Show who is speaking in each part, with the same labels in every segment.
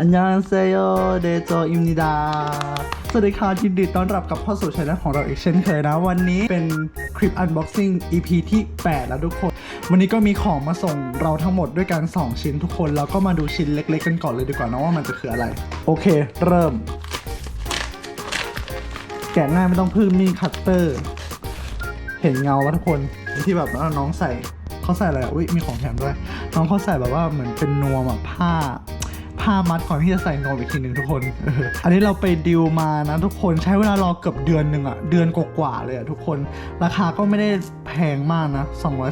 Speaker 1: อันยองเซโยเดโจอิมนิดา สวัสดีค่ะยินดีต้อนรับกับเข้าสู่ช่องของเราอีกเช่นเคยนะ วันนี้เป็นคลิป unboxing EP ที่ 8 แล้วทุกคน วันนี้ก็มีของมาส่งเราทั้งหมดด้วยกัน 2 ชิ้นทุกคน แล้วก็มาดูชิ้นเล็กๆกันก่อนเลยดีกว่านะว่ามันจะคืออะไร โอเค เริ่ม แกะง่ายไม่ต้องพึ่งมีคัตเตอร์ เห็นเงาว่าทุกคนที่แบบน้องใส่เขาใส่อะไรอุ้ยมีของแถมด้วย น้องเขาใส่แบบว่าเหมือนเป็นนวมอะผ้า ผ้ามัดก่อนที่จะใส่นวมอีกทีหนึ่งทุกคน อันนี้เราไปดิวมานะทุกคนใช้เวลารอเกือบเดือนหนึ่งอะเดือนกว่าๆเลยอะทุกคน ราคาก็ไม่ได้แพงมากนะ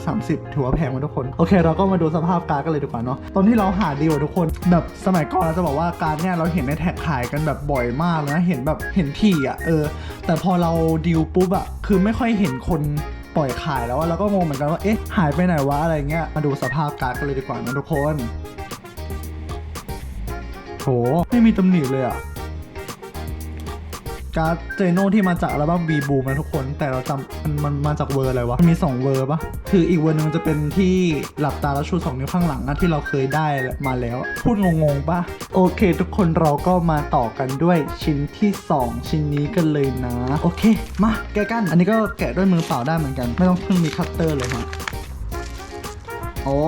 Speaker 1: 230 ถือว่าแพงมาทุกคน โอเค เราก็มาดูสภาพการ์ดกันเลยดีกว่าเนาะตอนที่เราหาดีลทุกคน แบบสมัยก่อนเราจะบอกว่าการ์ดเนี่ยเราเห็นในแท็กขายกันแบบบ่อยมากเลยนะเห็นแบบเห็นที่อะเออ แต่พอเราดีลปุ๊บอะคือไม่ค่อยเห็นคนปล่อยขายแล้วอะเราก็งงเหมือนกันว่าเอ๊ะหายไปไหนวะอะไรเงี้ยมาดูสภาพการ์ดกันเลยดีกว่านะทุกคน หไม่มีตำหนิเลยอะการ์ดเจโน่ที่มาจากอัลบั้มบีบูนะทุกคน แต่เราจำมันมันมาจากเวอร์อะไรวะมันมี2 เวอร์ปะคืออีกเวอร์หนึงจะเป็นที่หลับตาแล้วชูสองนิ้วข้างหลังนะที่เราเคยได้มาแล้ว พูดงงๆปะโอเค ทุกคนเราก็มาต่อกันด้วยชิ้นที่ 2 ชิ้นนี้กันเลยนะ โอเค มาแกะกัน อันนี้ก็แกะด้วยมือเปล่าได้เหมือนกัน ไม่ต้องเพิ่งมีคัตเตอร์เลยฮะโอ้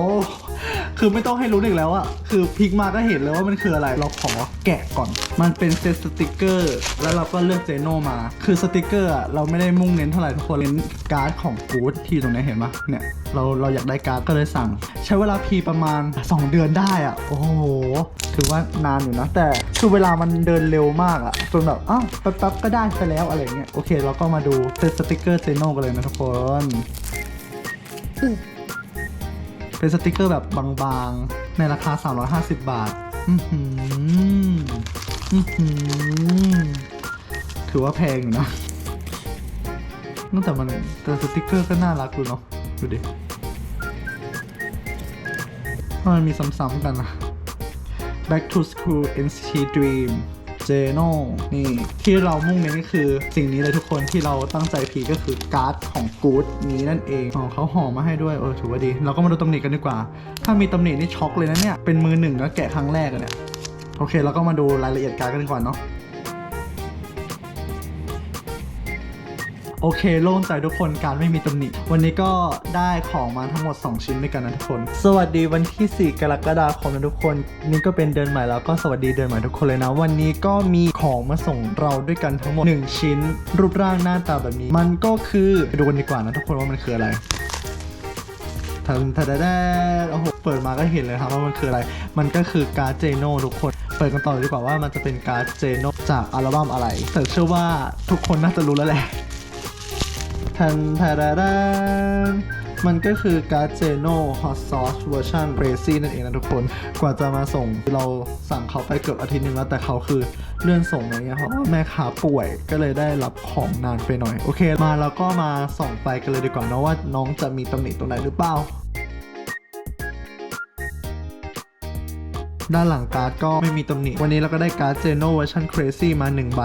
Speaker 1: คือไม่ต้องให้รู้อีกแล้วอะคือพลิกมาก็เห็นเลยว่ามันคืออะไร เราขอแกะก่อน มันเป็นเซตสติกเกอร์ แล้วเราก็เลือกเจโนมา คือสติกเกอร์อะเราไม่ได้มุ่งเน้นเท่าไหร่ทุกคน เน้นการ์ดของกู๊ดที่ตรงนี้เห็นปะเนี่ย เราเราอยากได้การ์ดก็เลยสั่ง ใช้เวลาพีประมาณ 2 เดือนได้อะโอ้โห ถือว่านานอยู่นะ แต่คือเวลามันเดินเร็วมากอะจนแบบอ้าวแป๊บๆก็ได้ไปแล้วอะไรเงี้ย โอเค เราก็มาดูเซตสติกเกอร์เจโนกันเลยนะทุกคน เป็นสติกเกอร์แบบบางๆ ในราคา 350 บาท อือหืออือหือถือว่าแพงอยู่นะตั้งแต่มันแต่สติกเกอร์ก็น่ารักดูเนาะ ดูดิทำไมมีซ้ำๆกันนะ Back to School NCT Dream เจโน่นี่ ที่เรามุ่งเน้นก็คือสิ่งนี้เลยทุกคนที่เราตั้งใจพีก็คือการ์ดของกู๊ดนี้นั่นเองอ๋อเขาห่อมาให้ด้วยเออถือว่าดี เราก็มาดูตำหนิกันดีกว่า ถ้ามีตำหนินี่ช็อกเลยนะเนี่ย เป็นมือหนึ่งแล้วแกะครั้งแรกอะเนี่ยโอเคเราก็มาดูรายละเอียดการ์ดกันดีกว่าเนาะ โอเคโล่งใจทุกคนการไม่มีตำหนิ วันนี้ก็ได้ของมาทั้งหมด 2 ชิ้นด้วยกันนะทุกคน สวัสดีวันที่ 4 กรกฎาคมนะทุกคน นี่ก็เป็นเดือนใหม่แล้วก็สวัสดีเดือนใหม่ทุกคนเลยนะ วันนี้ก็มีของมาส่งเราด้วยกันทั้งหมด 1 ชิ้น รูปร่างหน้าตาแบบนี้ มันก็คือไปดูกันดีกว่านะทุกคนว่ามันคืออะไรทันทันแดดโอ้โหเปิดมาก็เห็นเลยครับว่ามันคืออะไร มันก็คือการ์ดเจโนทุกคน เปิดกันต่อเลยดีกว่าว่ามันจะเป็นการ์ดเจโนจากอัลบั้มอะไรแต่เชื่อว่าทุกคนน่าจะรู้แล้วแหละ ทันทาราดานมันก็คือการ์ดเจโน่ฮอตซอสเวอร์ชันเรซี่นั่นเองนะทุกคน กว่าจะมาส่งเราสั่งเขาไปเกือบอาทิตย์นึงแล้ว แต่เขาคือเลื่อนส่งอะไรเงี้ยเพราะว่าแม่ค้าป่วยก็เลยได้รับของนานไปหน่อย โอเค มาแล้วก็มาส่องไปกันเลยดีกว่านะว่าน้องจะมีตำหนิตรงไหนหรือเปล่า ด้านหลังการ์ดก็ไม่มีตำหนิวันนี้เราก็ได้การ์ดเจโน่เวอร์ชัน Crazy มา1ใบ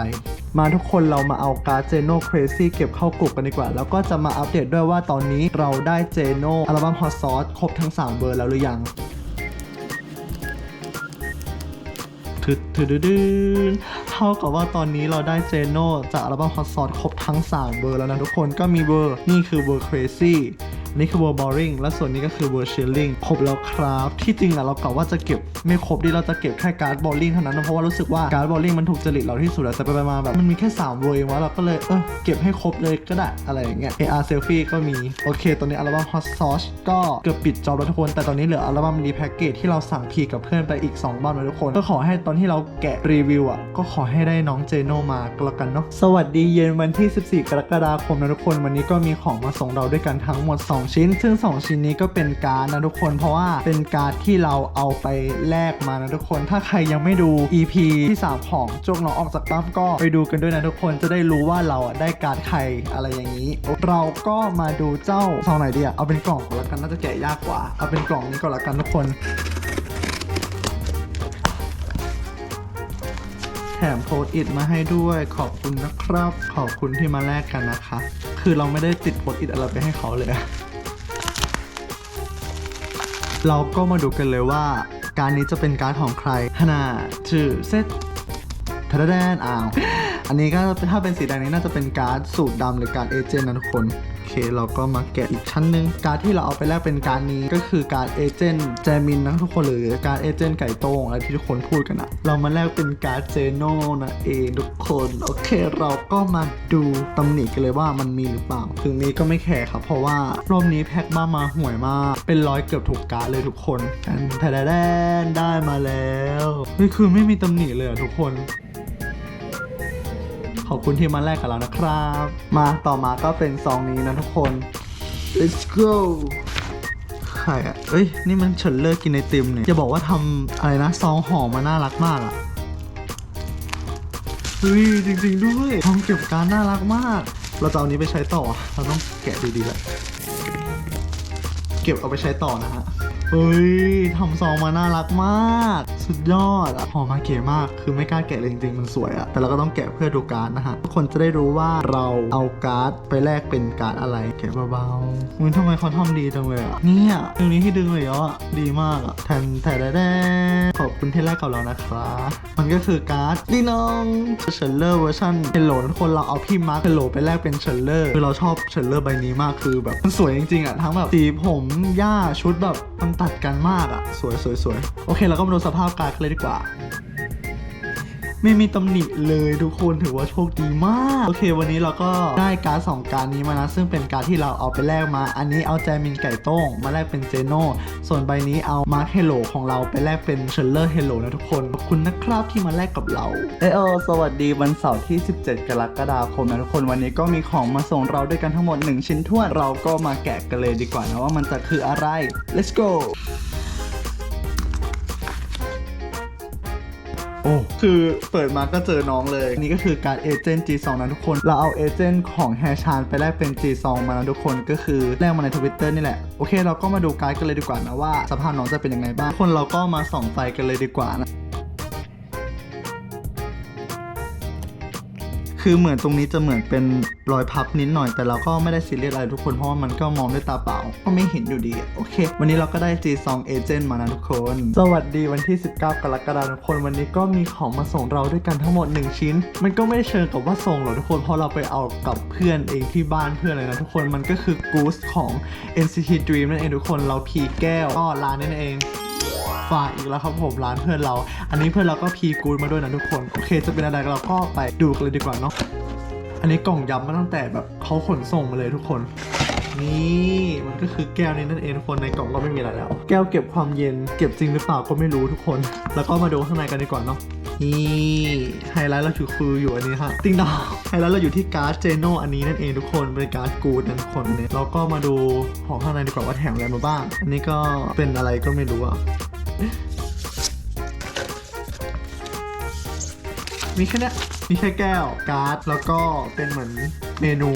Speaker 1: มาทุกคนเรามาเอาการ์ดเจโน่ Crazy เก็บเข้ากลุ่มกันดีกว่า แล้วก็จะมาอัปเดตด้วยว่าตอนนี้เราได้เจโน่อัลบั้ม Hot Sauce ครบทั้ง 3 เบอร์แล้วหรือยังทึดทึดดดนเท่ากับว่าตอนนี้เราได้เจโน่จากอัลบั้ม Hot Sauce ครบทั้ง 3 เบอร์แล้วนะทุกคนก็มีเบอร์ นี่คือเบอร์ Crazy นี่คือเบอร์ Boring และส่วนนี้ก็คือเบอร์ Chilling ครบแล้วครับ ที่จริงอะเรากะว่าจะเก็บไม่ครบดิเราจะเก็บแค่การ์ด Boring เท่านั้นนะเพราะว่ารู้สึกว่าการ์ด Boring มันถูกจริตเราที่สุดแล้วแต่ไปมาแบบมันมีแค่3เวอร์เองวะเราก็เลยเออเก็บให้ครบเลยก็ได้อะไรอย่างเงี้ย AR Selfie ก็มี โอเค ตอนนี้อัลบั้ม Hot Sauce ก็เกือบปิดจอบแล้วทุกคน แต่ตอนนี้เหลืออัลบั้มรีแพ็กเกจที่เราสั่งพีกับเพื่อนไปอีก 2บ้านนะทุกคน ก็ขอให้ตอนที่เราแกะรีวิวอะก็ขอให้ได้น้องเจโนมาก็แล้วกันเนาะสวัสดีเย็นวันที่ 14 กรกฎาคมนะทุกคนวันนี้ก็มีของมาส่งเราด้วยกันทั้งหมด 2ชิ้น ซึ่ง 2 ชิ้นนี้ก็เป็นการ์ดนะทุกคนเพราะว่าเป็นการ์ดที่เราเอาไปแลกมานะทุกคนถ้าใครยังไม่ดู EP ที่ 3 ของจงน้องออกจากปั๊มก็ไปดูกันด้วยนะทุกคนจะได้รู้ว่าเราได้การ์ดใครอะไรอย่างนี้ เราก็มาดูเจ้าซองไหนดีอะเอาเป็นกล่องก่อนละกันน่าจะแกะยากกว่าเอาเป็นกล่องนี้ก่อนละกันทุกคนแถมโพสต์อิทมาให้ด้วยขอบคุณนะครับ ขอบคุณที่มาแลกกันนะคะ คือเราไม่ได้ติดโพสต์อิทอะไรไปให้เขาเลยอะ เราก็มาดูกันเลยว่า การนี้จะเป็นการของใครฮานาชื่อเซตทะแดนอ้าว อันนี้ก็ถ้าเป็นสีแดงนี้น่าจะเป็นการ์ดสูตรดำหรือการ์ดเอเจนต์นะทุกคน เคเราก็มาแกะอีกชั้นหนึ่งการที่เราเอาไปแลกเป็นการนี้ก็คือการเอเจนต์แจมินนะทุกคนหรือการเอเจนต์ไก่โต้งอะไรที่ทุกคนพูดกันอะเรามาแลกเป็นการเจโน่นะเองทุกคนโอเคเราก็มาดูตำหนิกันเลยว่ามันมีหรือเปล่าถึงมีก็ไม่แคร์ครับเพราะว่ารอบนี้แพ็คบ้ามาห่วยมาก เป็นร้อยเกือบถูกการเลยทุกคนแต่แดนได้มาแล้วนี่คือไม่มีตำหนิเลยอะทุกคน ขอบคุณที่มาแลกกับเรานะครับ มาต่อมาก็เป็นซองนี้นะทุกคน let's go ใครอะเอ้ย นี่มันเฉินเลิกกินไอติมเนี่ยจะบอกว่าทำอะไรนะ ซองห่อมาน่ารักมากอะเฮ้ย จริง ๆ ด้วยทำเก็บการน่ารักมาก เราจะเอานี้ไปใช้ต่อ เราต้องแกะดีๆแหละ เก็บเอาไปใช้ต่อนะฮะ เฮ้ยทำซองมาน่ารักมาก สุดยอดอะหอมมาเก๋มาก คือไม่กล้าแกะเลยจริงๆ มันสวยอะแต่เราก็ต้องแกะเพื่อดูการ์ดนะฮะทุกคนจะได้รู้ว่าเราเอาการ์ดไปแลกเป็นการ์ดอะไรแกะเบาๆมึงทำไมเขาทำดีจังเลยอะเนี่ยตรงนี้ที่ดึงเลยอะดีมากอะแทนแทนแดขอบคุณที่แลกกับเรานะครับมันก็คือการ์ดดีน้องเชลเลอร์เวอร์ชันเฮลโลทุกคนเราเอาพี่มาร์คเฮลโลไปแลกเป็นเชลเลอร์คือเราชอบเชลเลอร์ใบนี้มากคือแบบมันสวยจริงๆอะทั้งแบบสีผมหญ้าชุดแบบมันตัดกันมากอะสวยสวยสวยโอเคเราก็มาดูสภาพการ์ดกันเลยดีกว่า ไม่มีตำหนิเลยทุกคนถือว่าโชคดีมาก โอเค วันนี้เราก็ได้การ์ดสองการ์ดนี้มานะ ซึ่งเป็นการ์ดที่เราเอาไปแลกมา อันนี้เอาแจมินไก่โต้งมาแลกเป็นเจโน่ส่วนใบนี้เอามาร์คเฮโลของเราไปแลกเป็นเชลเลอร์เฮโลนะทุกคนขอบคุณนะครับที่มาแลกกับเราเอโอสวัสดีวันเสาร์ที่ 17 กรกฎาคมนะทุกคนวันนี้ก็มีของมาส่งเราด้วยกันทั้งหมด 1 ชิ้นท้วนเราก็มาแกะกันเลยดีกว่านะว่ามันจะคืออะไร let's go โอ้คือเปิดมาก็เจอน้องเลย นี่ก็คือการเอเจนต์ G2 นะทุกคน เราเอาเอเจนต์ของแฮชานไปแลกเป็น G2 มานะทุกคนก็คือแลกมาในทวิตเตอร์นี่แหละ โอเค เราก็มาดูการ์ดกันเลยดีกว่านะว่าสภาพน้องจะเป็นยังไงบ้างคนเราก็มาส่องไฟกันเลยดีกว่านะ คือเหมือนตรงนี้จะเหมือนเป็นรอยพับนิดหน่อย แต่เราก็ไม่ได้ซีเรียสอะไรทุกคนเพราะว่ามันก็มองด้วยตาเปล่า ก็ไม่เห็นอยู่ดีโอเค วันนี้เราก็ได้ G2 Agent มานะทุกคน สวัสดีวันที่ 19 กรกฎาคมทุกคนวันนี้ก็มีของมาส่งเราด้วยกันทั้งหมด 1 ชิ้น มันก็ไม่ได้เชิงกับว่าส่งหรอกทุกคนเพราะเราไปเอากับเพื่อนเองที่บ้านเพื่อนเลยนะทุกคนมันก็คือ Goose ของ NCT Dream นั่นเองทุกคนเราพีแก้วก็ร้านนั่นเอง ฝากอีกแล้วครับผมร้านเพื่อนเรา อันนี้เพื่อนเราก็พีกูดมาด้วยนะทุกคน โอเค จะเป็นอะไรเราก็ไปดูกันเลยดีกว่าเนาะ อันนี้กล่องย้ำมาตั้งแต่แบบเขาขนส่งมาเลยทุกคนนี่มันก็คือแก้วนี้นั่นเองทุกคนในกล่องก็ไม่มีอะไรแล้ว แก้วเก็บความเย็นเก็บจริงหรือเปล่าก็ไม่รู้ทุกคน แล้วก็มาดูข้างในกันดีกว่าเนาะนี่ไฮไลท์เราคือคืออยู่อันนี้ค่ะติงดองไฮไลท์เราอยู่ที่การ์ดเจโนอันนี้นั่นเองทุกคนเป็นการ์ดกูดนะทุกคนเนี่ยเราก็มาดูของข้างในดีกว่าว่าแถมอะไรมาบ้าง อันนี้ก็เป็นอะไรก็ไม่รู้อะ มีแค่เนี้ยมีแค่แก้ว การ์ด แล้วก็เป็นเหมือนเมนู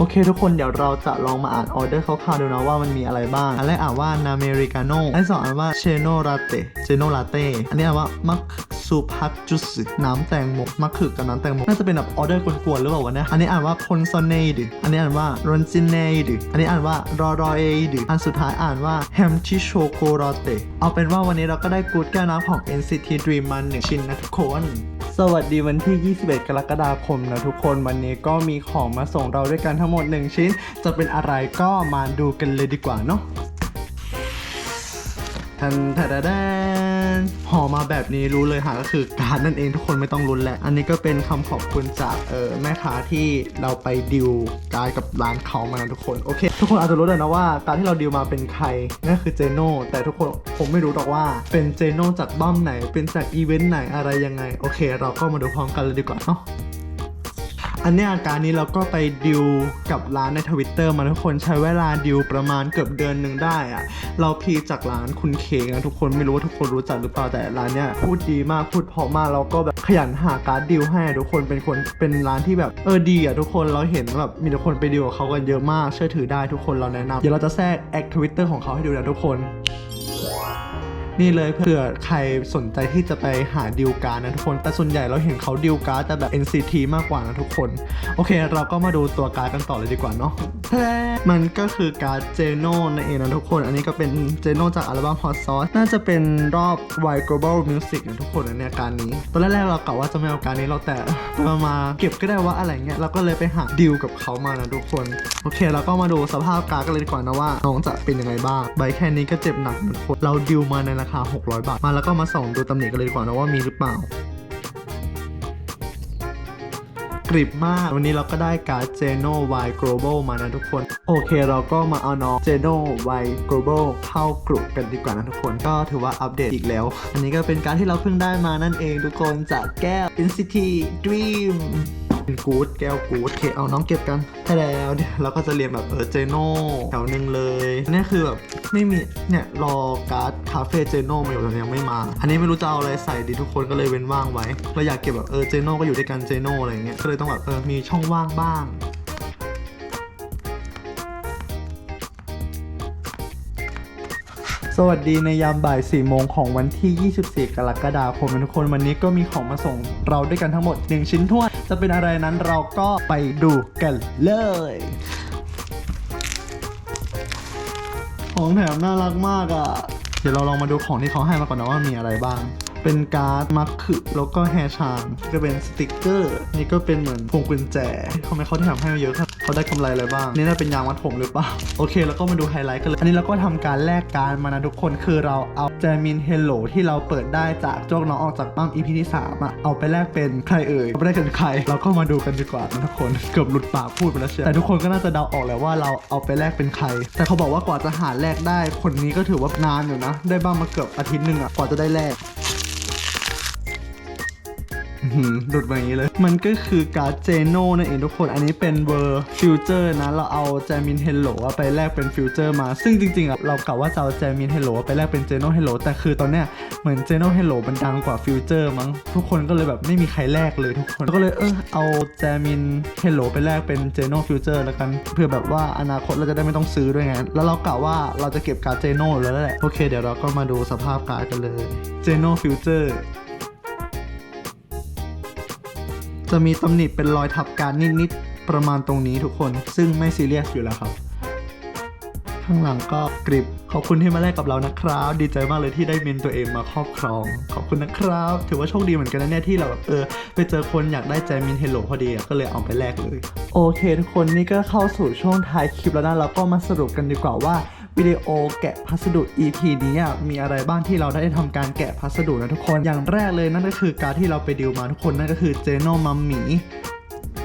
Speaker 1: โอเคทุกคนเดี๋ยวเราจะลองมาอ่านออเดอร์คร่าวๆดูนะว่ามันมีอะไรบ้าง อันแรกอ่านว่านาเมริกาโน่อันสองอ่านว่าเชโนลาเต้เชโนลาเต้อันนี้อ่านว่ามักซูพัทจุสน้ำแตงโมมักคือกับน้ำแตงโมน่าจะเป็นแบบออเดอร์กวนๆหรือเปล่าวะเนี่ยอันนี้อ่านว่าคอนโซเนดอันนี้อ่านว่ารอนซินเนดอันนี้อ่านว่ารอรอเอดอันสุดท้ายอ่านว่าแฮมชิโชโกรเต้เอาเป็นว่าวันนี้เราก็ได้กูดแก้วน้ำของ NCT Dream มาหนึ่งชิ้นนะทุกคนสวัสดีวันที่ 21 กรกฎาคมนะทุกคนวันนี้ก็มีของมาส่งเราด้วยกันทั้งหมด 1 ชิ้น จะเป็นอะไรก็มาดูกันเลยดีกว่าเนาะทันทันทันห่อมาแบบนี้รู้เลยค่ะก็คือการนั่นเองทุกคนไม่ต้องลุ้นแหละ อันนี้ก็เป็นคำขอบคุณจากเออแม่ค้าที่เราไปดิวการกับร้านเขามานะทุกคนโอเค ทุกคนอาจจะรู้เลยนะว่า การที่เราดิวมาเป็นใครนั่นคือเจโน่แต่ทุกคนผมไม่รู้หรอกว่าเป็นเจโน่จากบ้อมไหนเป็นจากอีเวนต์ไหนอะไรยังไงโอเค เราก็มาดูพร้อมกันเลยดีกว่าเนาะ อันนี้อาการนี้เราก็ไปดิวกับร้านในทวิตเตอร์มาทุกคนใช้เวลาดิวประมาณเกือบเดือนหนึ่งได้อะเราพีจากร้านคุณเคกนะทุกคนไม่รู้ว่าทุกคนรู้จักหรือเปล่าแต่ร้านเนี้ยพูดดีมากพูดเพราะมากแล้วก็แบบขยันหาการดิวให้ทุกคนเป็นคนเป็นร้านที่แบบเออดีอะทุกคนเราเห็นแบบมีแต่คนไปดิวกับเขากันเยอะมากเชื่อถือได้ทุกคนเราแนะนำเดี๋ยวเราจะแทรกแอคทวิตเตอร์ของเขาให้ดูนะทุกคน นี่เลยเผื่อใครสนใจที่จะไปหาดิวการ์ดนะทุกคน แต่ส่วนใหญ่เราเห็นเขาดิวการ์ดแต่แบบ NCT มากกว่านะทุกคน โอเค เราก็มาดูตัวการ์ดกันต่อเลยดีกว่าเนาะมันก็คือการ์ดเจโน่นั่นเองนะทุกคน อันนี้ก็เป็นเจโน่จากอัลบั้ม Hot Sauce น่าจะเป็นรอบ w i Global Music นะทุกคนอันเนี้ยการนี้ ตอนแรกๆเรากะว่าจะไม่เอาการนี้เราแต่มามาเก็บก็ได้ว่าอะไรเงี้ยเราก็เลยไปหาดิวกับเขามานะทุกคน โอเค เราก็มาดูสภาพการ์ดกันเลยดีกว่านะว่าน้องจะเป็นยังไงบ้าง ใบแค่นี้ก็เจ็บหนักเหมือนคนเราดิวมาในราคา 600 บาท มาแล้วก็มาส่องดูตำหนิกันเลยดีกว่านะว่ามีหรือเปล่ากริบมาก วันนี้เราก็ได้การ์ด Geno Y Global มานะทุกคน โอเคเราก็มาเอาน้อง Geno Y Global เข้ากลุ่มกันดีกว่านะทุกคน ก็ถือว่าอัปเดตอีกแล้ว อันนี้ก็เป็นการดที่เราเพิ่งได้มานั่นเองทุกคนจากแก้ว NCT Dream กู๊ดแก้วกู๊ดเคเอาน้องเก็บกันถ้าแล้วเดี๋ยเราก็จะเรียงแบบเออเจโน่แถวหนึ่งเลยนี่คือแบบไม่มีเนี่ยรอการ์ดคาเฟ่เจโน่มาอยู่แต่ยังไม่มา อันนี้ไม่รู้จะเอาอะไรใส่ดีทุกคนก็เลยเว้นว่างไว้เราอยากเก็บแบบเออเจโน่ก็อยู่ด้วยกันเจโน่อะไรอย่างเงี้ยก็เลยต้องแบบเออมีช่องว่างบ้าง สวัสดีในยามบ่าย 4 โมงของวันที่ 24 กรกฎาคมทุกคนวันนี้ก็มีของมาส่งเราด้วยกันทั้งหมด 1 ชิ้นทั่ว จะเป็นอะไรนั้นเราก็ไปดูกันเลย ของแถมน่ารักมากอะ่ะ เดี๋ยวเราลองมาดูของที่เขาให้มาก่อนนะว่ามีอะไรบ้าง เป็นการ์ดมักคือแล้วก็แฮร์ชานก็เป็นสติกเกอร์ นี่ก็เป็นเหมือนพวงกุญแจทำไมเขาแถมให้มาเยอะครับ เขาได้กำไรอะไรบ้าง นี่น่าเป็นยางมัดผมหรือเปล่า โอเค แล้วก็มาดูไฮไลท์กันเลย อันนี้เราก็ทำการแลกการ์ดมานะทุกคน คือเราเอาแจมินเฮลโลที่เราเปิดได้จากโจกน้องออกจากปั้ม EP ที่3อะเอาไปแลกเป็นใครเอ่ยเอาไปแลกเป็นใคร เราก็มาดูกันดีกว่านะทุกคน เกือบหลุดปากพูดไปแล้วเชียวแต่ทุกคนก็น่าจะเดาออกแล้วว่าเราเอาไปแลกเป็นใคร แต่เขาบอกว่ากว่าจะหาแลกได้ คนนี้ก็ถือว่านานอยู่นะ ได้บ้างมาเกือบอาทิตย์หนึ่งอะกว่าจะได้แลก หลุดมาอย่างนี้เลย มันก็คือการ์ดเจโน่นั่นเองทุกคน อันนี้เป็นเวอร์ฟิวเจอร์นะ เราเอาแจมินเฮลโลไปแลกเป็นฟิวเจอร์มา ซึ่งจริงๆอะเรากะว่าจะเอาแจมินเฮลโลไปแลกเป็นเจโน่เฮลโลแต่คือตอนเนี้ยเหมือนเจโน่เฮลโลมันดังกว่าฟิวเจอร์มั้ง ทุกคนก็เลยแบบไม่มีใครแลกเลยทุกคน ก็เลยเออเอาแจมินเฮลโลไปแลกเป็นเจโน่ฟิวเจอร์แล้วกันเพื่อแบบว่าอนาคตเราจะได้ไม่ต้องซื้อด้วยไง แล้วเรากะว่าเราจะเก็บการ์ดเจโน่แล้วแหละ โอเค เดี๋ยวเราก็มาดูสภาพการ์ดกันเลยเจโน่ฟิวเจอร์ จะมีตำหนิเป็นรอยทับการนิดๆประมาณตรงนี้ทุกคน ซึ่งไม่ซีเรียสอยู่แล้วครับ ข้างหลังก็กริบขอบคุณที่มาแลกกับเรานะครับ ดีใจมากเลยที่ได้เมนตัวเองมาครอบครอง ขอบคุณนะครับ ถือว่าโชคดีเหมือนกันนะเนี่ยที่เราแบบเออไปเจอคนอยากได้แจมินเฮลโลพอดีก็เลยเอาไปแลกเลย โอเคทุกคนนี่ก็เข้าสู่ช่วงท้ายคลิปแล้วนะเราก็มาสรุปกันดีกว่าว่า วิดีโอแกะพัสดุ EP นี้อะมีอะไรบ้างที่เราได้ทำการแกะพัสดุนะทุกคน อย่างแรกเลยนั่นก็คือการที่เราไปดิวมาทุกคนนั่นก็คือเจโนมัมหมี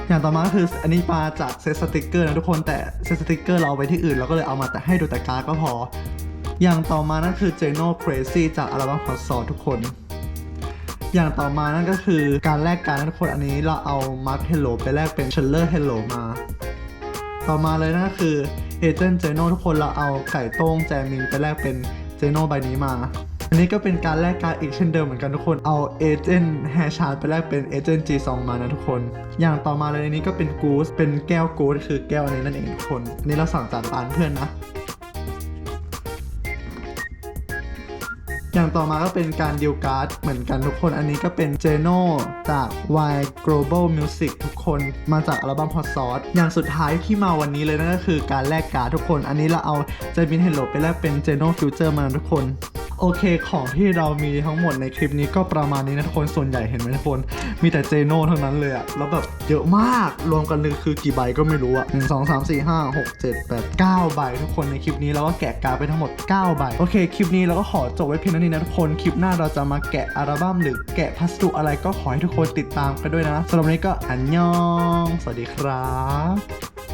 Speaker 1: อย่างต่อมาก็คืออันนี้มาจากเซตสติกเกอร์นะทุกคนแต่เซตสติกเกอร์เราเอาไปที่อื่นเราก็เลยเอามาแต่ให้ดูแต่การก็พอ อย่างต่อมานั่นคือ Geno Crazy จากอัลบั้ม Hot Sauce ทุกคน อย่างต่อมานั่นก็คือการแลกการนะทุกคนอันนี้เราเอา Mark Hello ไปแลกเป็น c h e l l e r Hello มา ต่อมาเลยนั่นก็คือ Agent Geno ทุกคนเราเอาไก่โต้งแจมินไปแลกเป็นเจโนใบนี้มา อันนี้ก็เป็นการแลกการดอีกเช่นเดิมเหมือนกันทุกคนเอาเอเจนแฮชาร์ดไปแลกเป็น Agent G2 มานะทุกคน อย่างต่อมาเลยในนี้ก็เป็นกูสเป็นแก้วกูสคือแก้วอันนี้นั่นเองทุกคนอันนี้เราสั่งจากร้านเพื่อนนะ อย่างต่อมาก็เป็นการดิวการ์ดเหมือนกันทุกคนอันนี้ก็เป็นเจโนจาก Y Global Music ทุกคนมาจากอัลบั้ม Hot Sauce อย่างสุดท้ายที่มาวันนี้เลยนั่นก็คือการแลกการ์ดทุกคน อันนี้เราเอาเจมินเฮลโลไปแลกเป็นเจโนฟิวเจอร์มาทุกคนโอเค ของที่เรามีทั้งหมดในคลิปนี้ก็ประมาณนี้นะทุกคน ส่วนใหญ่เห็นไหมทุกคน มีแต่เจโน่ทั้งนั้นเลยอะแล้วแบบเยอะมาก รวมกันเลยคือกี่ใบก็ไม่รู้อะหนึ่งสองสามสี่ห้าหกเจ็ดแปดเก้าใบทุกคนในคลิปนี้เราก็แกะการไปทั้งหมด 9 ใบ โอเค คลิปนี้เราก็ขอจบไว้เพียงเท่านี้นะทุกคน คลิปหน้าเราจะมาแกะอัลบั้มหรือแกะพัสดุอะไรก็ขอให้ทุกคนติดตามกันด้วยนะสำหรับวันนี้ก็อันยอง สวัสดีครับ